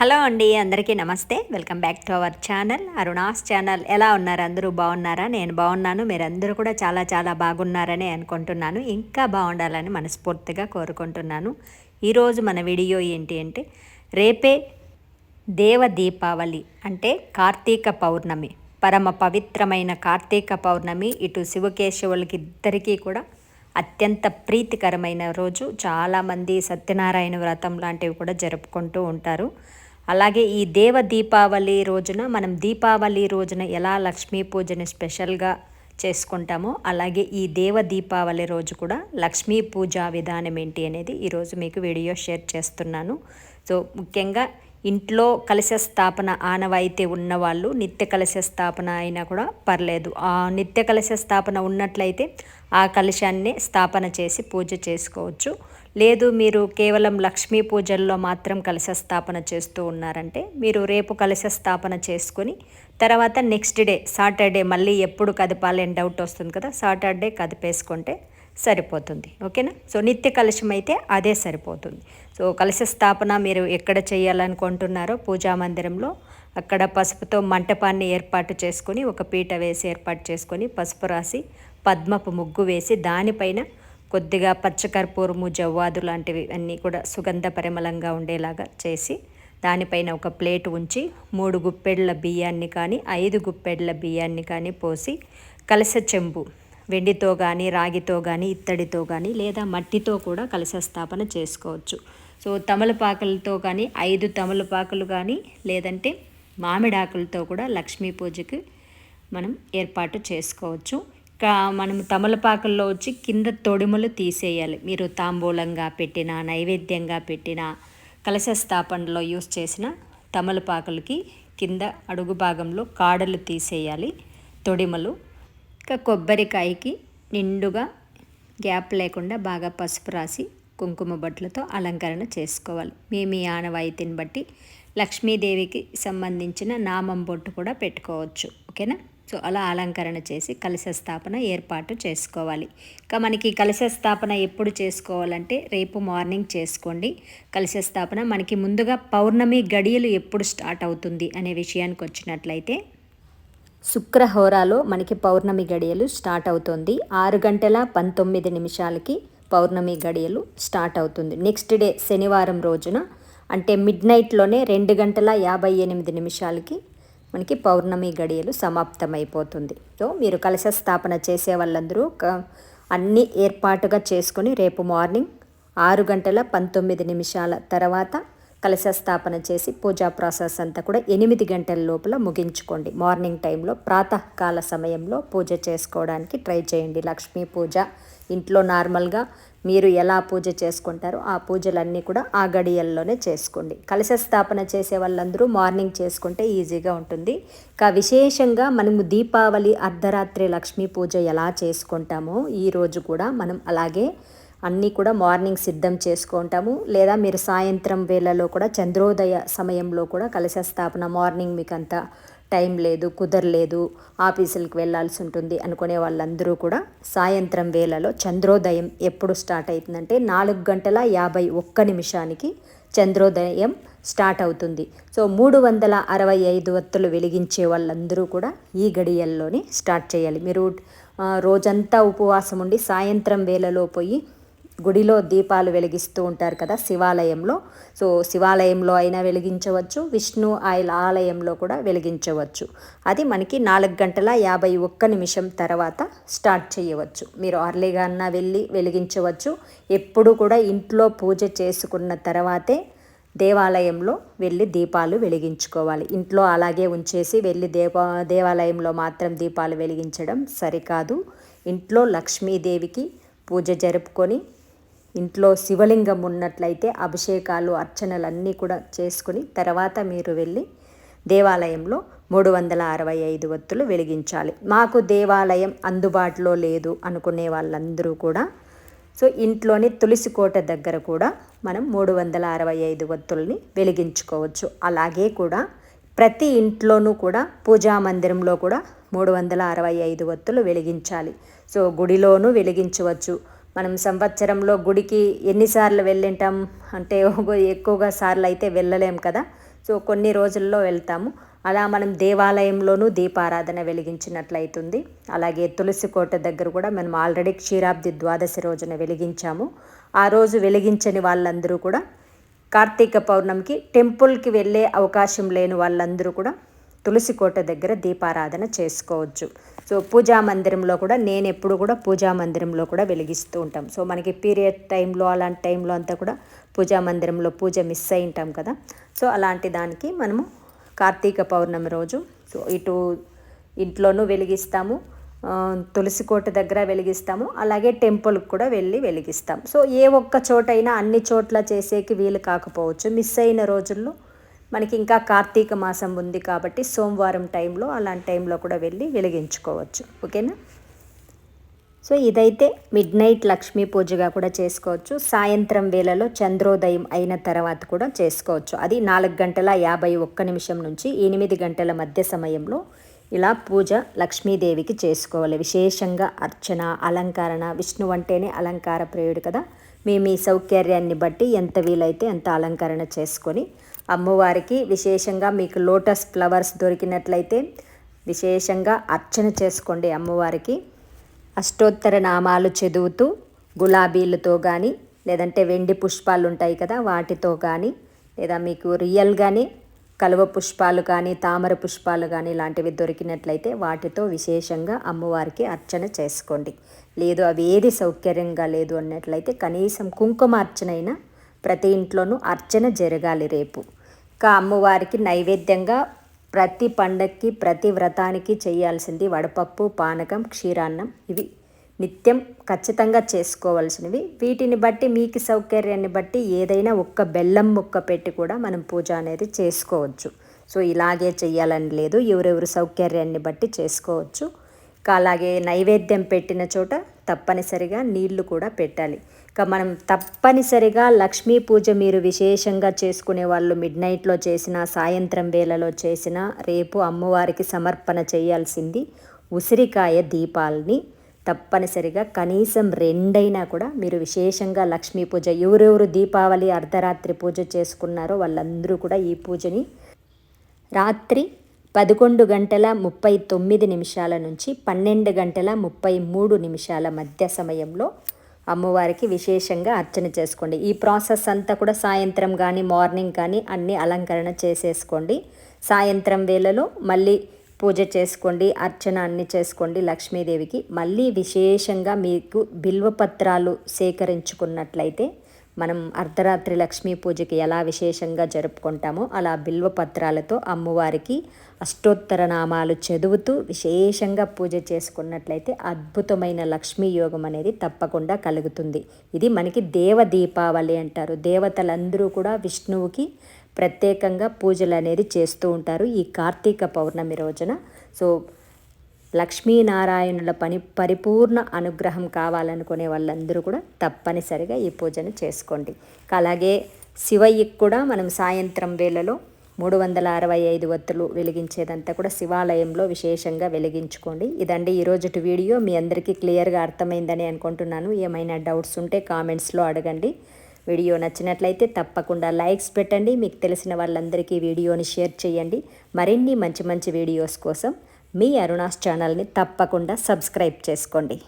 Hello అండి అందరికీ నమస్తే. Welcome back to our channel. Aruna's channel. ఎలా ఉన్నారు? అందరూ బాగున్నారా? నేను బాగున్నాను. మీరందరూ కూడా చాలా చాలా బాగున్నారని అనుకుంటున్నాను. ఇంకా బాగుండాలని మనస్ఫూర్తిగా కోరుకుంటున్నాను. ఈరోజు మన వీడియో ఏంటి అంటే రేపే దేవ దీపావళి అంటే కార్తీక పౌర్ణమి. పరమ పవిత్రమైన కార్తీక పౌర్ణమి. ఇటు శివకేశవులకి ఇద్దరికీ కూడా అత్యంత ప్రీతికరమైన రోజు. చాలామంది సత్యనారాయణ వ్రతం లాంటివి కూడా జరుపుకుంటూ ఉంటారు. అలాగే ఈ దేవ దీపావళి రోజున మనం దీపావళి రోజున ఎలా లక్ష్మీ పూజని స్పెషల్గా చేసుకుంటామో అలాగే ఈ దేవ దీపావళి రోజు కూడా లక్ష్మీ పూజ విధానం ఏంటి అనేది ఈరోజు మీకు వీడియో షేర్ చేస్తున్నాను. సో ముఖ్యంగా ఇంట్లో కలశ స్థాపన ఆనవాయితీ ఉన్నవాళ్ళు నిత్య కలశ స్థాపన అయినా కూడా పర్లేదు. ఆ నిత్య కలశ స్థాపన ఉన్నట్లయితే ఆ కలశాన్ని స్థాపన చేసి పూజ చేసుకోవచ్చు. లేదు మీరు కేవలం లక్ష్మీ పూజల్లో మాత్రం కలశ స్థాపన చేస్తూ ఉన్నారంటే మీరు రేపు కలశ స్థాపన చేసుకొని తర్వాత నెక్స్ట్ డే సాటర్డే మళ్ళీ ఎప్పుడు కదపాలని డౌట్ వస్తుంది కదా సాటర్డే కదిపేసుకుంటే సరిపోతుంది. ఓకేనా? సో నిత్య కలశం అయితే అదే సరిపోతుంది. సో కలశ స్థాపన మీరు ఎక్కడ చేయాలనుకుంటున్నారో పూజా మందిరంలో అక్కడ పసుపుతో మంటపాన్ని ఏర్పాటు చేసుకొని ఒక పీట వేసి ఏర్పాటు చేసుకొని పసుపు రాసి పద్మపు ముగ్గు వేసి దానిపైన కొద్దిగా పచ్చకర్పూరము జవ్వాదు లాంటివి అన్నీ కూడా సుగంధ పరిమళంగా ఉండేలాగా చేసి దానిపైన ఒక ప్లేట్ ఉంచి మూడు గుప్పెడ్ల బియ్యాన్ని కానీ ఐదు గుప్పెడ్ల బియ్యాన్ని కానీ పోసి కలస చెంబు వెండితో కానీ రాగితో కానీ ఇత్తడితో కానీ లేదా మట్టితో కూడా కలశ స్థాపన చేసుకోవచ్చు. సో తమలపాకులతో కానీ ఐదు తమలపాకులు కానీ లేదంటే మామిడాకులతో కూడా లక్ష్మీ పూజకి మనం ఏర్పాటు చేసుకోవచ్చు. మనం తమలపాకుల్లో వచ్చి కింద తొడిమలు తీసేయాలి. మీరు తాంబూలంగా పెట్టిన నైవేద్యంగా పెట్టిన కలశ స్థాపనలో యూస్ చేసిన తమలపాకులకి కింద అడుగు భాగంలో కాడలు తీసేయాలి. తొడిమలు. ఇంకా కొబ్బరికాయకి నిండుగా గ్యాప్ లేకుండా బాగా పసుపు రాసి కుంకుమ బొట్లతో అలంకరణ చేసుకోవాలి. మీ మీ ఆనవాయితీని బట్టి లక్ష్మీదేవికి సంబంధించిన నామం బొట్టు కూడా పెట్టుకోవచ్చు. ఓకేనా? సో అలా అలంకరణ చేసి కలశ స్థాపన ఏర్పాటు చేసుకోవాలి. ఇంకా మనకి కలశ స్థాపన ఎప్పుడు చేసుకోవాలంటే రేపు మార్నింగ్ చేసుకోండి. కలశ స్థాపన మనకి ముందుగా పౌర్ణమి గడియలు ఎప్పుడు స్టార్ట్ అవుతుంది అనే విషయానికి వచ్చినట్లయితే శుక్రహోరాలో మనకి పౌర్ణమి గడియలు స్టార్ట్ అవుతుంది. ఆరు గంటల పంతొమ్మిది నిమిషాలకి పౌర్ణమి గడియలు స్టార్ట్ అవుతుంది. నెక్స్ట్ డే శనివారం రోజున అంటే మిడ్ నైట్లోనే రెండు గంటల యాభై ఎనిమిది నిమిషాలకి మనకి పౌర్ణమి గడియలు సమాప్తమైపోతుంది. సో మీరు కలశ స్థాపన చేసే వాళ్ళందరూ అన్ని ఏర్పాటుగా చేసుకొని రేపు మార్నింగ్ ఆరు గంటల పంతొమ్మిది నిమిషాల తర్వాత కలశ స్థాపన చేసి పూజా ప్రాసెస్ అంతా కూడా ఎనిమిది గంటల లోపల ముగించుకోండి. మార్నింగ్ టైంలో ప్రాతకాల సమయంలో పూజ చేసుకోవడానికి ట్రై చేయండి. లక్ష్మీ పూజ ఇంట్లో నార్మల్గా మీరు ఎలా పూజ చేసుకుంటారో ఆ పూజలన్నీ కూడా ఆ గడియల్లోనే చేసుకోండి. కలశ స్థాపన చేసే వాళ్ళందరూ మార్నింగ్ చేసుకుంటే ఈజీగా ఉంటుంది. ఇంకా విశేషంగా మనము దీపావళి అర్ధరాత్రి లక్ష్మీ పూజ ఎలా చేసుకుంటామో ఈరోజు కూడా మనం అలాగే అన్నీ కూడా మార్నింగ్ సిద్ధం చేసుకుంటాము లేదా మీరు సాయంత్రం వేళలో కూడా చంద్రోదయ సమయంలో కూడా కలశ స్థాపన మార్నింగ్ మీకు అంతా టైం లేదు కుదరలేదు ఆఫీసులకు వెళ్ళాల్సి ఉంటుంది అనుకునే వాళ్ళందరూ కూడా సాయంత్రం వేళలో చంద్రోదయం ఎప్పుడు స్టార్ట్ అవుతుందంటే నాలుగు గంటల యాభై ఒక్క నిమిషానికి చంద్రోదయం స్టార్ట్ అవుతుంది. సో మూడు వందల అరవై ఐదు వత్తులు వెలిగించే వాళ్ళందరూ కూడా ఈ గడియల్లోనే స్టార్ట్ చేయాలి. మీరు రోజంతా ఉపవాసం ఉండి సాయంత్రం వేళలో పోయి గుడిలో దీపాలు వెలిగిస్తూ ఉంటారు కదా శివాలయంలో. సో శివాలయంలో అయినా వెలిగించవచ్చు. విష్ణు ఆయిల్ ఆలయంలో కూడా వెలిగించవచ్చు. అది మనకి నాలుగు గంటల యాభై ఒక్క నిమిషం తర్వాత స్టార్ట్ చేయవచ్చు. మీరు అర్లీగా అన్నా వెళ్ళి వెలిగించవచ్చు. ఎప్పుడు కూడా ఇంట్లో పూజ చేసుకున్న తర్వాతే దేవాలయంలో వెళ్ళి దీపాలు వెలిగించుకోవాలి. ఇంట్లో అలాగే ఉంచేసి వెళ్ళి దేవా దేవాలయంలో మాత్రం దీపాలు వెలిగించడం సరికాదు. ఇంట్లో లక్ష్మీదేవికి పూజ జరుపుకొని ఇంట్లో శివలింగం ఉన్నట్లయితే అభిషేకాలు అర్చనలు అన్నీ కూడా చేసుకుని తర్వాత మీరు వెళ్ళి దేవాలయంలో మూడు వందల అరవై ఐదు వత్తులు వెలిగించాలి. మాకు దేవాలయం అందుబాటులో లేదు అనుకునే వాళ్ళందరూ కూడా. సో ఇంట్లోని తులసి కోట దగ్గర కూడా మనం మూడు వందల అరవై ఐదు వత్తుల్ని వెలిగించుకోవచ్చు. అలాగే కూడా ప్రతి ఇంట్లోనూ కూడా పూజా మందిరంలో కూడా మూడు వందల అరవై ఐదు వత్తులు వెలిగించాలి. సో గుడిలోనూ వెలిగించవచ్చు. మనం సంవత్సరంలో గుడికి ఎన్నిసార్లు వెళ్ళింటాం? అంటే ఎక్కువగా సార్లు అయితే వెళ్ళలేం కదా. సో కొన్ని రోజుల్లో వెళ్తాము. అలా మనం దేవాలయంలోనూ దీపారాధన వెలిగించినట్లయితుంది. అలాగే తులసి కోట దగ్గర కూడా మనం ఆల్రెడీ క్షీరాబ్ది ద్వాదశి రోజున వెలిగించాము. ఆ రోజు వెలిగించని వాళ్ళందరూ కూడా కార్తీక పౌర్ణమికి టెంపుల్కి వెళ్ళే అవకాశం లేని వాళ్ళందరూ కూడా తులసి కోట దగ్గర దీపారాధన చేసుకోవచ్చు. సో పూజా మందిరంలో కూడా నేను ఎప్పుడు కూడా పూజా మందిరంలో కూడా వెలిగిస్తూ ఉంటాం. సో మనకి పీరియడ్ టైంలో అలాంటి టైంలో అంతా కూడా పూజా మందిరంలో పూజ మిస్ అయి ఉంటాం కదా. సో అలాంటి దానికి మనము కార్తీక పౌర్ణమి రోజు సో ఇటు ఇంట్లోనూ వెలిగిస్తాము. తులసి కోట దగ్గర వెలిగిస్తాము. అలాగే టెంపుల్కి కూడా వెళ్ళి వెలిగిస్తాం. సో ఏ ఒక్క చోటైనా అన్ని చోట్ల చేసేకి వీలు కాకపోవచ్చు. మిస్ అయిన రోజుల్లో మనకి ఇంకా కార్తీక మాసం ఉంది కాబట్టి సోమవారం టైంలో అలాంటి టైంలో కూడా వెళ్ళి వెలిగించుకోవచ్చు. ఓకేనా? సో ఇదైతే మిడ్ నైట్ లక్ష్మీ పూజగా కూడా చేసుకోవచ్చు. సాయంత్రం వేళలో చంద్రోదయం అయిన తర్వాత కూడా చేసుకోవచ్చు. అది నాలుగు గంటల యాభై ఒక్క నిమిషం నుంచి ఎనిమిది గంటల మధ్య సమయంలో ఇలా పూజ లక్ష్మీదేవికి చేసుకోవాలి. విశేషంగా అర్చన అలంకరణ విష్ణు అంటేనే అలంకార ప్రియుడు కదా. మీ మీ సౌకర్యాన్ని బట్టి ఎంత వీలైతే అంత అలంకరణ చేసుకొని అమ్మవారికి విశేషంగా మీకు లోటస్ ఫ్లవర్స్ దొరికినట్లయితే విశేషంగా అర్చన చేసుకోండి అమ్మవారికి. అష్టోత్తర నామాలు చదువుతూ గులాబీలతో కానీ లేదంటే వెండి పుష్పాలు ఉంటాయి కదా వాటితో కానీ లేదా మీకు రియల్గానే కలువ పుష్పాలు కానీ తామర పుష్పాలు కానీ ఇలాంటివి దొరికినట్లయితే వాటితో విశేషంగా అమ్మవారికి అర్చన చేసుకోండి. లేదు అవి ఏది సౌకర్యంగా లేదు అన్నట్లయితే కనీసం కుంకుమ అర్చన అయినా ప్రతి ఇంట్లోనూ అర్చన జరగాలి రేపు. ఇంకా అమ్మవారికి నైవేద్యంగా ప్రతి పండక్కి ప్రతి వ్రతానికి చేయాల్సింది వడపప్పు పానకం క్షీరాన్నం ఇవి. నిత్యం ఖచ్చితంగా చేసుకోవాల్సినవి. వీటిని బట్టి మీకు సౌకర్యాన్ని బట్టి ఏదైనా ఒక్క బెల్లం ముక్క పెట్టి కూడా మనం పూజ అనేది చేసుకోవచ్చు. సో ఇలాగే చేయాలని లేదు. ఎవరెవరు సౌకర్యాన్ని బట్టి చేసుకోవచ్చు. అలాగే నైవేద్యం పెట్టిన చోట తప్పనిసరిగా నీళ్ళు కూడా పెట్టాలి. ఇక మనం తప్పనిసరిగా లక్ష్మీ పూజ మీరు విశేషంగా చేసుకునే వాళ్ళు మిడ్ నైట్లో చేసిన సాయంత్రం వేళలో చేసిన రేపు అమ్మవారికి సమర్పణ చేయాల్సింది ఉసిరికాయ దీపాలని. తప్పనిసరిగా కనీసం రెండైనా కూడా మీరు విశేషంగా లక్ష్మీ పూజ ఎవరెవరు దీపావళి అర్ధరాత్రి పూజ చేసుకున్నారో వాళ్ళందరూ కూడా ఈ పూజని రాత్రి పదకొండు గంటల ముప్పై తొమ్మిది నిమిషాల నుంచి పన్నెండు గంటల ముప్పై మూడు నిమిషాల మధ్య సమయంలో అమ్మవారికి విశేషంగా అర్చన చేసుకోండి. ఈ ప్రాసెస్ అంతా కూడా సాయంత్రం కానీ మార్నింగ్ కానీ అన్ని అలంకరణ చేసేసుకోండి. సాయంత్రం వేళలో మళ్ళీ పూజ చేసుకోండి అర్చన అన్ని చేసుకోండి లక్ష్మీదేవికి. మళ్ళీ విశేషంగా మీకు బిల్వపత్రాలు సేకరించుకున్నట్లయితే మనం అర్ధరాత్రి లక్ష్మీ పూజకి ఎలా విశేషంగా జరుపుకుంటామో అలా బిల్వపత్రాలతో అమ్మవారికి అష్టోత్తర నామాలు చదువుతూ విశేషంగా పూజ చేసుకున్నట్లయితే అద్భుతమైన లక్ష్మీ యోగం అనేది తప్పకుండా కలుగుతుంది. ఇది మనకి దేవ దీపావళి అంటారు. దేవతలందరూ కూడా విష్ణువుకి ప్రత్యేకంగా పూజలు అనేది చేస్తూ ఉంటారు ఈ కార్తీక పౌర్ణమి రోజున. సో లక్ష్మీనారాయణుల పని పరిపూర్ణ అనుగ్రహం కావాలనుకునే వాళ్ళందరూ కూడా తప్పనిసరిగా ఈ పూజను చేసుకోండి. అలాగే శివయ్యకి కూడా మనం సాయంత్రం వేళలో మూడు వందల అరవై ఐదు వత్తులు వెలిగించేదంతా కూడా శివాలయంలో విశేషంగా వెలిగించుకోండి. ఇదండి ఈరోజుటి వీడియో. మీ అందరికీ క్లియర్గా అర్థమైందని అనుకుంటున్నాను. ఏమైనా డౌట్స్ ఉంటే కామెంట్స్లో అడగండి. వీడియో నచ్చినట్లయితే తప్పకుండా లైక్స్ పెట్టండి. మీకు తెలిసిన వాళ్ళందరికీ వీడియోని షేర్ చేయండి. మరిన్ని మంచి మంచి వీడియోస్ కోసం మీ అరుణాస్ ఛానల్ని తప్పకుండా సబ్స్క్రైబ్ చేసుకోండి.